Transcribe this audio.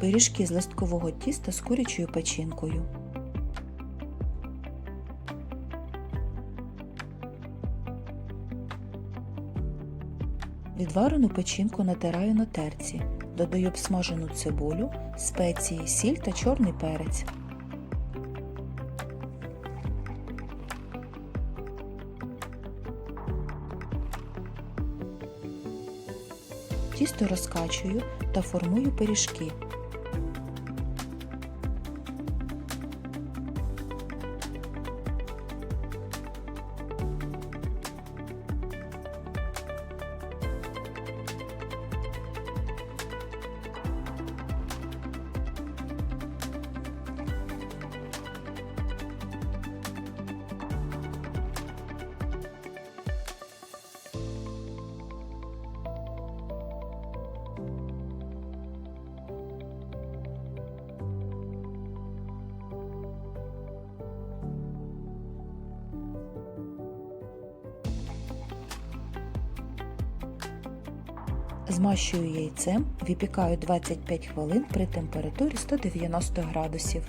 Пиріжки з листкового тіста з курячою печінкою. Відварену печінку натираю на терці. Додаю обсмажену цибулю, спеції, сіль та чорний перець. Тісто розкачую та формую пиріжки. Змащую яйцем, випікаю 25 хвилин при температурі 190 градусів.